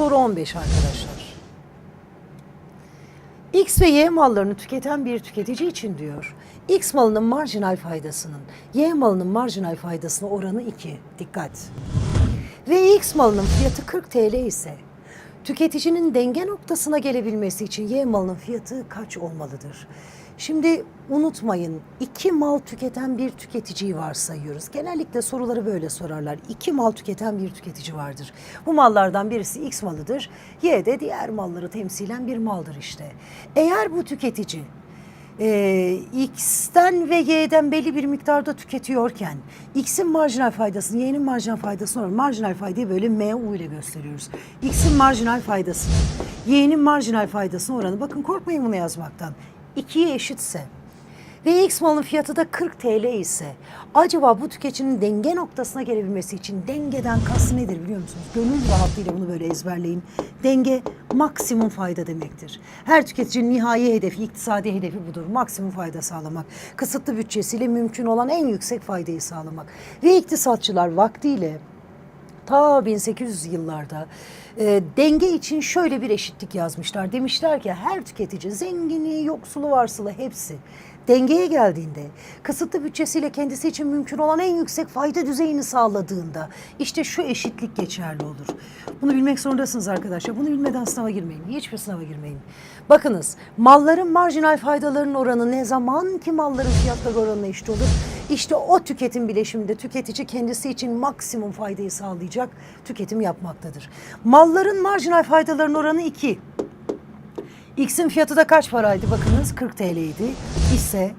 soru 15 arkadaşlar. X ve Y mallarını tüketen bir tüketici için diyor. X malının marjinal faydasının Y malının marjinal faydasına oranı 2. Dikkat. Ve X malının fiyatı 40 TL ise tüketicinin denge noktasına gelebilmesi için Y malının fiyatı kaç olmalıdır? Şimdi unutmayın iki mal tüketen bir tüketiciyi varsayıyoruz. Genellikle soruları böyle sorarlar. İki mal tüketen bir tüketici vardır. Bu mallardan birisi X malıdır. Y de diğer malları temsilen bir maldır işte. Eğer bu tüketici e, X'ten ve Y'den belli bir miktarda tüketiyorken X'in marjinal faydasını, Y'nin marjinal faydasını oranı marjinal faydayı böyle MU ile gösteriyoruz. X'in marjinal faydasını, Y'nin marjinal faydasını oranı. Bakın korkmayın bunu yazmaktan. 2'ye eşitse ve X malın fiyatı da 40 TL ise acaba bu tüketicinin denge noktasına gelebilmesi için dengeden kastı nedir biliyor musunuz? Gönül rahatlığıyla bunu böyle ezberleyin. Denge maksimum fayda demektir. Her tüketicinin nihai hedefi, iktisadi hedefi budur. Maksimum fayda sağlamak. Kısıtlı bütçesiyle mümkün olan en yüksek faydayı sağlamak. Ve iktisatçılar vaktiyle ta 1800 yıllarda e, denge için şöyle bir eşitlik yazmışlar. Demişler ki her tüketici zengini, yoksulu, varsılı hepsi dengeye geldiğinde, kısıtlı bütçesiyle kendisi için mümkün olan en yüksek fayda düzeyini sağladığında işte şu eşitlik geçerli olur. Bunu bilmek zorundasınız arkadaşlar. Bunu bilmeden sınava girmeyin. Hiçbir sınava girmeyin. Bakınız malların marjinal faydalarının oranı ne zaman ki malların fiyatları oranına eşit olur? İşte o tüketim bileşiminde tüketici kendisi için maksimum faydayı sağlayacak tüketim yapmaktadır. Malların marjinal faydalarının oranı 2. X'in fiyatı da kaç paraydı bakınız 40 TL'ydi ise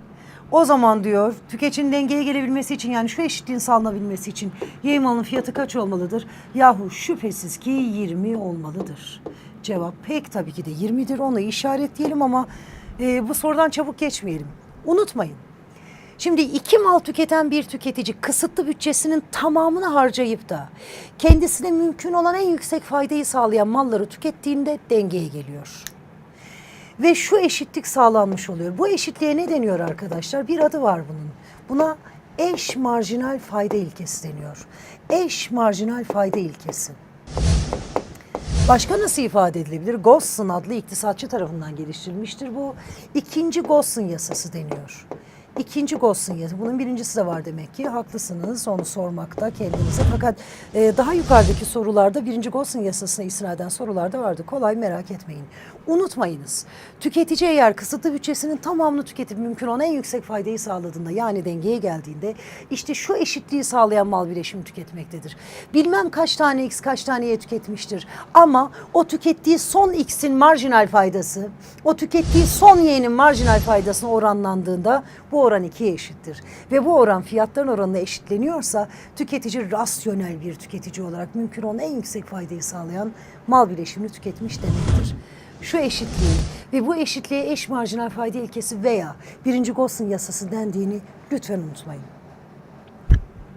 o zaman diyor tüketicinin dengeye gelebilmesi için yani şu eşitliğin sağlanabilmesi için Y malının fiyatı kaç olmalıdır? Yahu şüphesiz ki 20 olmalıdır. Cevap pek tabii ki de 20'dir onu işaretleyelim ama e, bu sorudan çabuk geçmeyelim. Unutmayın. Şimdi iki mal tüketen bir tüketici kısıtlı bütçesinin tamamını harcayıp da kendisine mümkün olan en yüksek faydayı sağlayan malları tükettiğinde dengeye geliyor. Ve şu eşitlik sağlanmış oluyor. Bu eşitliğe ne deniyor arkadaşlar? Bir adı var bunun. Buna eş marjinal fayda ilkesi deniyor. Eş marjinal fayda ilkesi. Başka nasıl ifade edilebilir? Gosson adlı iktisatçı tarafından geliştirilmiştir bu. İkinci Gosson yasası deniyor. İkinci Gosson yasası. Bunun birincisi de var demek ki. Haklısınız onu sormakta kendinize. Fakat e, daha yukarıdaki sorularda birinci Gosson yasasına istinaden sorular da vardı. Kolay merak etmeyin. Unutmayınız. Tüketici eğer kısıtlı bütçesinin tamamını tüketip mümkün olan en yüksek faydayı sağladığında yani dengeye geldiğinde işte şu eşitliği sağlayan mal bileşimi tüketmektedir. Bilmem kaç tane X kaç taneye tüketmiştir ama o tükettiği son X'in marjinal faydası o tükettiği son Y'nin marjinal faydasına oranlandığında bu oran ikiye eşittir. Ve bu oran fiyatların oranına eşitleniyorsa tüketici rasyonel bir tüketici olarak mümkün olan en yüksek faydayı sağlayan mal bileşimini tüketmiş demektir. Şu eşitliği ve bu eşitliğe eş marjinal fayda ilkesi veya birinci Gosson yasası dendiğini lütfen unutmayın.